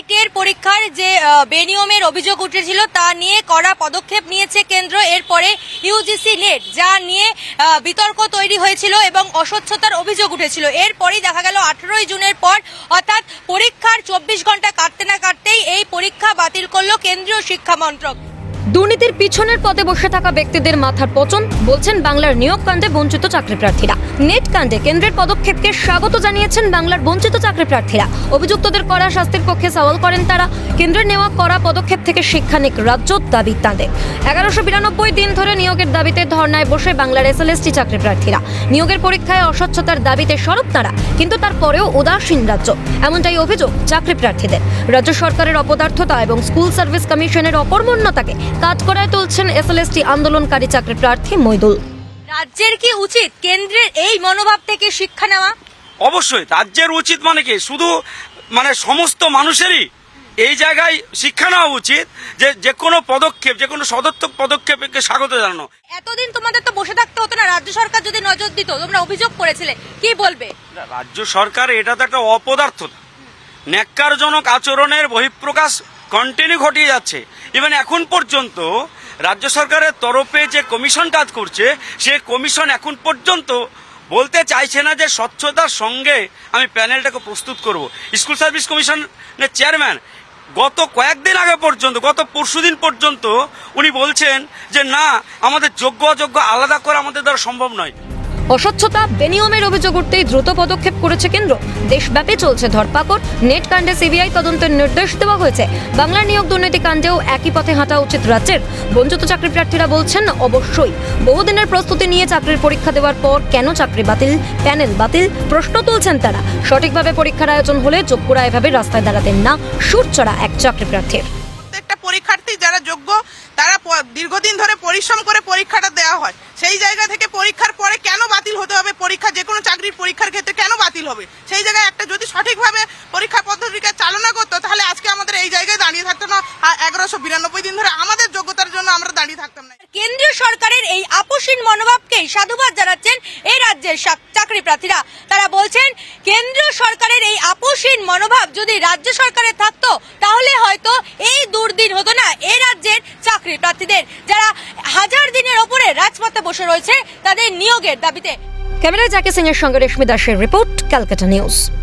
নিটের পরীক্ষার যে বেনিয়মের অভিযোগ উঠেছিল তা নিয়ে কড়া পদক্ষেপ নিয়েছে কেন্দ্র। এরপরে ইউজিসি নেট, যা নিয়ে বিতর্ক তৈরি হয়েছিল এবং অস্বচ্ছতার অভিযোগ উঠেছিল। এরপরেই দেখা গেল আঠেরোই জুনের পর, অর্থাৎ পরীক্ষার চব্বিশ ঘণ্টা কাটতে না কাটতেই এই পরীক্ষা বাতিল করল কেন্দ্রীয় শিক্ষা মন্ত্রক। দুর্নীতির পিছনের পদে বসে থাকা ব্যক্তিদের মাথার পচন, বলছেন বাংলার নিয়োগ কাণ্ডে বঞ্চিত চাকরি প্রার্থীরা নেট কাণ্ডে কেন্দ্রের পদক্ষেপকে স্বাগত জানিয়েছেন বাংলার বঞ্চিত চাকরি প্রার্থীরা অভিযুক্তদের করা শাস্তির পক্ষে সওয়াল করেন তারা। কেন্দ্রের নেওয়া করা পদক্ষেপ থেকে শিক্ষানিক রাজ্য দাবি তাঁদের। এগারোশো বিরানব্বই দিন ধরে নিয়োগের দাবিতে ধর্নায় বসে বাংলার এসএলএসটি চাকরি প্রার্থীরা নিয়োগের পরীক্ষায় অস্বচ্ছতার দাবিতে সরব তারা, কিন্তু তারপরেও উদাসীন রাজ্য। এমনটাই অভিযোগ চাকরি প্রার্থীদের রাজ্য সরকারের অপদার্থতা এবং স্কুল সার্ভিস কমিশনের অকর্মণ্যতাকে করায় তুলছেন এসএলএসটি আন্দোলনকারী চাকরি প্রার্থী মইদুল। রাজ্যের কি উচিত কেন্দ্রের এই মনোভাব থেকে শিক্ষা নেওয়া? অবশ্যই রাজ্যের উচিত মানে কি? শুধু মানে সমস্ত মানুষেরই এই জায়গায় শিক্ষা নেওয়া উচিত যে যে কোনো পদক্ষেপ যে কোনো সদর্থক পদক্ষেপকে স্বাগত জানানো। এতদিন তোমাদের তো বসে থাকতে হতো না রাজ্য সরকার যদি নজর দিত তোমরা অভিযোগ করেছিলে কি বলবে? রাজ্য সরকার এটা তো একটা অপদার্থতা। ন্যাক্কারজনক আচরণের বহিঃপ্রকাশ কন্টিনিউ ঘটিয়ে যাচ্ছে। ইভেন এখন পর্যন্ত রাজ্য সরকারের তরফে যে কমিশন কাজ করছে, সে কমিশন এখন পর্যন্ত বলতে চাইছে না যে স্বচ্ছতার সঙ্গে আমি প্যানেলটাকে প্রস্তুত করব। স্কুল সার্ভিস কমিশনের চেয়ারম্যান গত কয়েকদিন আগে পর্যন্ত, গত পরশুদিন পর্যন্ত উনি বলছেন যে, না, আমাদের যোগ্য অযোগ্য আলাদা করা আমাদের দ্বারা সম্ভব নয়। অস্বচ্ছতা, বেনিয়মের অভিযোগ উঠতেই দ্রুত পদক্ষেপ করেছে কেন্দ্র। দেশব্যাপী চলছে ধরপাকড়, নেট কাণ্ডে সিবিআই তদন্তের নির্দেশ দেওয়া হয়েছে। বাংলার নিয়োগ দুর্নীতি কাণ্ডেও একই পথে হাঁটা উচিত রাজ্যের। বঞ্চিত চাকরি প্রার্থীরা বলছেন, অবশ্যই। বহুদিনের প্রস্তুতি নিয়ে চাকরির পরীক্ষা দেওয়ার পর কেন চাকরি বাতিল, প্যানেল বাতিল? প্রশ্ন তুলছেন তারা। সঠিকভাবে পরীক্ষার আয়োজন হলে যোগ্যরা এভাবে রাস্তায় দাঁড়াতেন না। সুর চড়া এক চাকরি প্রার্থীর। প্রত্যেকটা পরীক্ষার্থী যারা যোগ্য তারা দীর্ঘদিন ধরে পরিশ্রম করে পরীক্ষাটা দেওয়া হয়। সেই জায়গা থেকে পরীক্ষার পরে কেন বাতিল হতে হবে? পরীক্ষা যে কোনো চাকরির পরীক্ষার ক্ষেত্রে কেন বাতিল হবে? সেই জায়গায় একটা যদি সঠিকভাবে পরীক্ষা পদ্ধতিকে চালনা করতো, তাহলে আজকে আমাদের এই জায়গায় দাঁড়িয়ে থাকতো না। এগারোশো বিরানব্বই দিন ধরে আমাদের যোগ্যতার জন্য আমরা দাঁড়িয়ে থাকতাম না। কেন্দ্রীয় সরকারের এই আপোষহীন মনোভাবকেই সাধুবাদ জানাচ্ছেন এই রাজ্যের চাক- চাকরি প্রার্থীরা। তারা বলছেন কেন্দ্র সরকারের এই আপোষহীন মনোভাব যদি রাজ্য সরকারের থাকতো, তাহলে হয়তো এই দুর্দিন হতো না এই রাজ্যের চাকরি প্রার্থীদের। যারা হাজার দিনের ওপরে রাজপথে বসে রয়েছে, তাদের নিয়োগের দাবিতে। ক্যামেরায় জাকে সিং এর সঙ্গে রেশমি দাসের রিপোর্ট, ক্যালকাটা নিউজ।